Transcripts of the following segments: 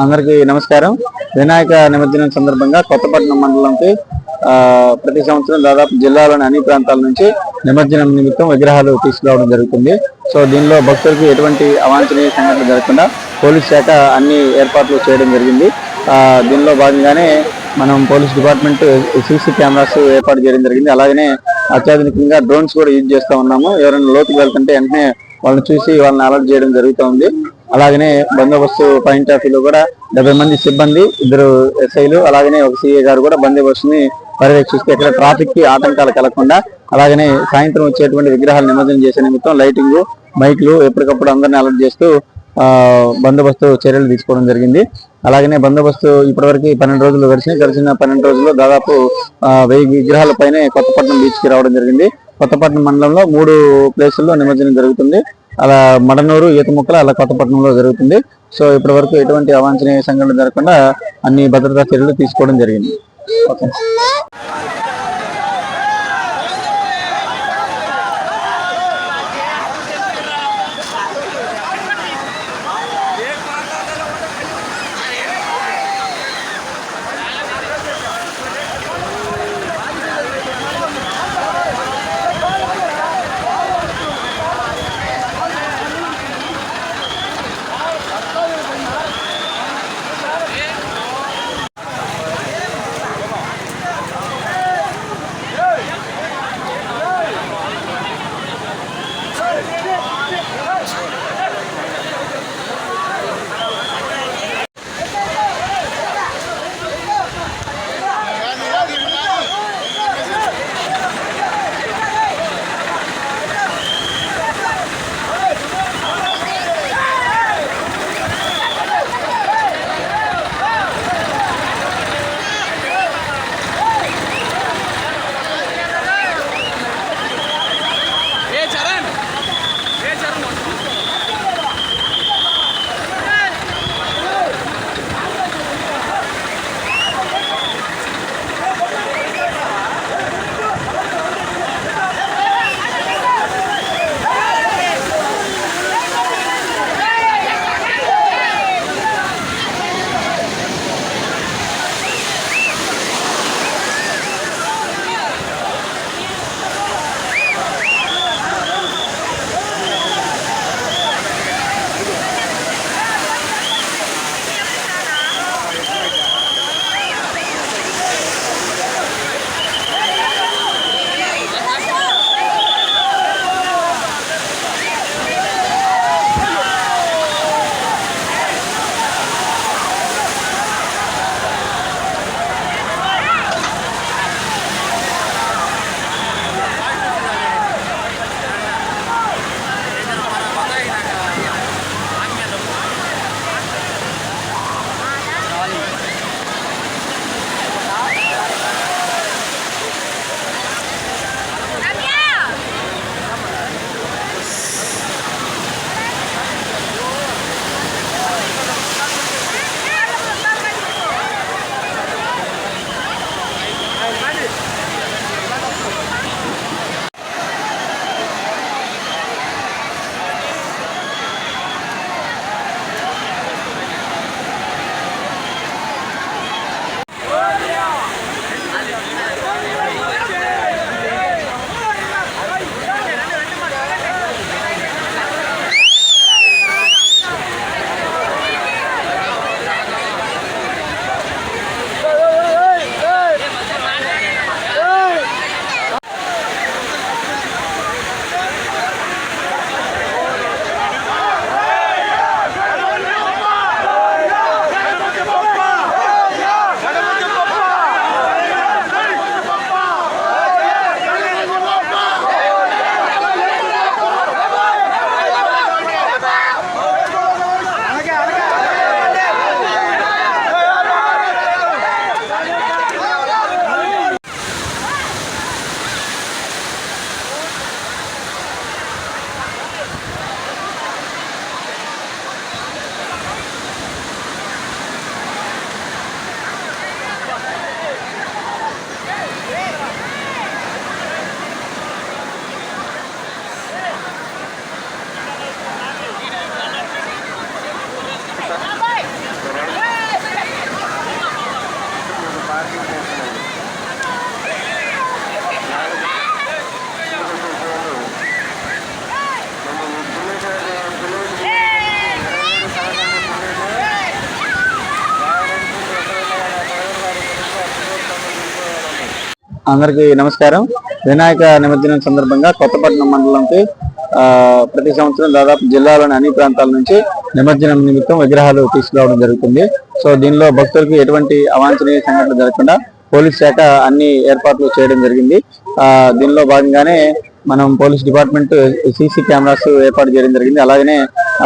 అందరికీ నమస్కారం. వినాయక నిమజ్జనం సందర్భంగా కొత్తపట్నం మండలంకి ప్రతి సంవత్సరం దాదాపు జిల్లాలోని అన్ని ప్రాంతాల నుంచి నిమజ్జనం నిమిత్తం విగ్రహాలు తీసుకురావడం జరుగుతుంది. సో దీనిలో భక్తులకి ఎటువంటి అవాంఛనీయ సంఘటన జరగకుండా పోలీస్ శాఖ అన్ని ఏర్పాట్లు చేయడం జరిగింది. దీనిలో భాగంగానే మనం పోలీస్ డిపార్ట్మెంట్ సీసీ కెమెరాస్ ఏర్పాటు చేయడం జరిగింది. అలాగనే అత్యాధునికంగా డ్రోన్స్ కూడా యూజ్ చేస్తా ఉన్నాము. ఎవరైనా లోతుకు వెళ్తుంటే వెంటనే వాళ్ళని చూసి వాళ్ళని అలర్ట్ చేయడం జరుగుతుంది అలాగనే బందోబస్తు పాయింట్ ఆఫ్ వ్యూలో కూడా డెబ్బై మంది సిబ్బంది ఇద్దరు ఎస్ఐలు అలాగనే ఒక సీఏ గారు కూడా బందోబస్తుని పర్యవేక్షిస్తూ ఇక్కడ ట్రాఫిక్కి ఆటంకాలు కలగకుండా అలాగనే సాయంత్రం వచ్చేటువంటి విగ్రహాలు నిమజ్జనం చేసే నిమిత్తం లైటింగ్ మైక్లు ఎప్పటికప్పుడు అందరిని అలర్ట్ చేస్తూ బందోబస్తు చర్యలు తీసుకోవడం జరిగింది. అలాగనే బందోబస్తు ఇప్పటివరకు పన్నెండు రోజులు గడిచినాయి. గడిచిన పన్నెండు రోజుల్లో దాదాపు వెయ్యి విగ్రహాల పైనే కొత్తపట్నం బీచ్కి రావడం జరిగింది. కొత్తపట్నం మండలంలో మూడు ప్లేసుల్లో నిమజ్జనం జరుగుతుంది. అలా మడనూరు ఈత ముక్కలు అలా కొత్తపట్నంలో జరుగుతుంది. సో ఇప్పటి వరకు ఎటువంటి అవాంఛనీయ సంఘటన జరగకుండా అన్ని భద్రతా చర్యలు తీసుకోవడం జరిగింది. ఓకే. అందరికీ నమస్కారం. వినాయక నిమజ్జనం సందర్భంగా కొత్తపట్నం మండలంకి ప్రతి సంవత్సరం దాదాపు జిల్లాలోని అన్ని ప్రాంతాల నుంచి నిమజ్జనం నిమిత్తం విగ్రహాలు తీసుకురావడం జరుగుతుంది. సో దీనిలో భక్తులకు ఎటువంటి అవాంఛనీయ సంఘటనలు జరగకుండా పోలీస్ శాఖ అన్ని ఏర్పాట్లు చేయడం జరిగింది. దీనిలో భాగంగానే మనం పోలీస్ డిపార్ట్మెంట్ సీసీ కెమెరాస్ ఏర్పాటు చేయడం జరిగింది. అలాగనే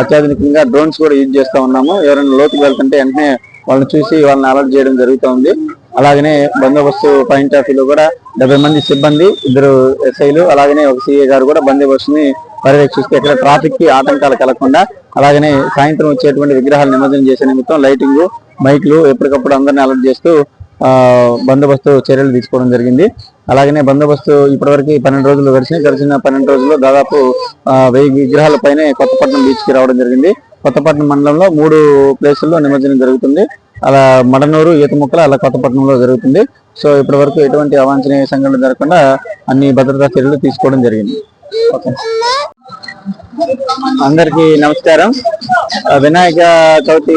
అత్యాధునికంగా డ్రోన్స్ కూడా యూజ్ చేస్తా ఉన్నాము. ఎవరైనా లోతుకు వెళ్తుంటే వెంటనే వాళ్ళని చూసి వాళ్ళని అలర్ట్ చేయడం జరుగుతుంది అలాగనే బందోబస్తు పాయింట్ ఆఫ్ వ్యూలో కూడా డెబ్బై మంది సిబ్బంది ఇద్దరు ఎస్ఐలు అలాగనే ఒక సీఏ గారు కూడా బందోబస్తుని పర్యవేక్షిస్తూ ఇక్కడ ట్రాఫిక్కి ఆటంకాలు కలగకుండా అలాగనే సాయంత్రం వచ్చేటువంటి విగ్రహాలు నిమజ్జనం చేసే నిమిత్తం లైటింగ్ మైక్లు ఎప్పటికప్పుడు అందరిని అలర్ట్ చేస్తూ బందోబస్తు చర్యలు తీసుకోవడం జరిగింది. అలాగనే బందోబస్తు ఇప్పటివరకు పన్నెండు రోజులు గడిచినాయి. గడిచిన పన్నెండు రోజుల్లో దాదాపు వెయ్యి విగ్రహాల పైనే కొత్తపట్నం బీచ్కి రావడం జరిగింది. కొత్తపట్నం మండలంలో మూడు ప్లేసుల్లో నిమజ్జనం జరుగుతుంది. అలా మడనూరు ఈత ముక్కలు అలా కొత్తపట్నంలో జరుగుతుంది. సో ఇప్పటి వరకు ఎటువంటి అవాంఛనీయ సంఘటన జరగకుండా అన్ని భద్రతా చర్యలు తీసుకోవడం జరిగింది. ఓకే. అందరికీ నమస్కారం. వినాయక చవితి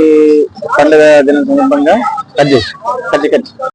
పండుగ దినం సందర్భంగా కట్ చేసి కట్ కట్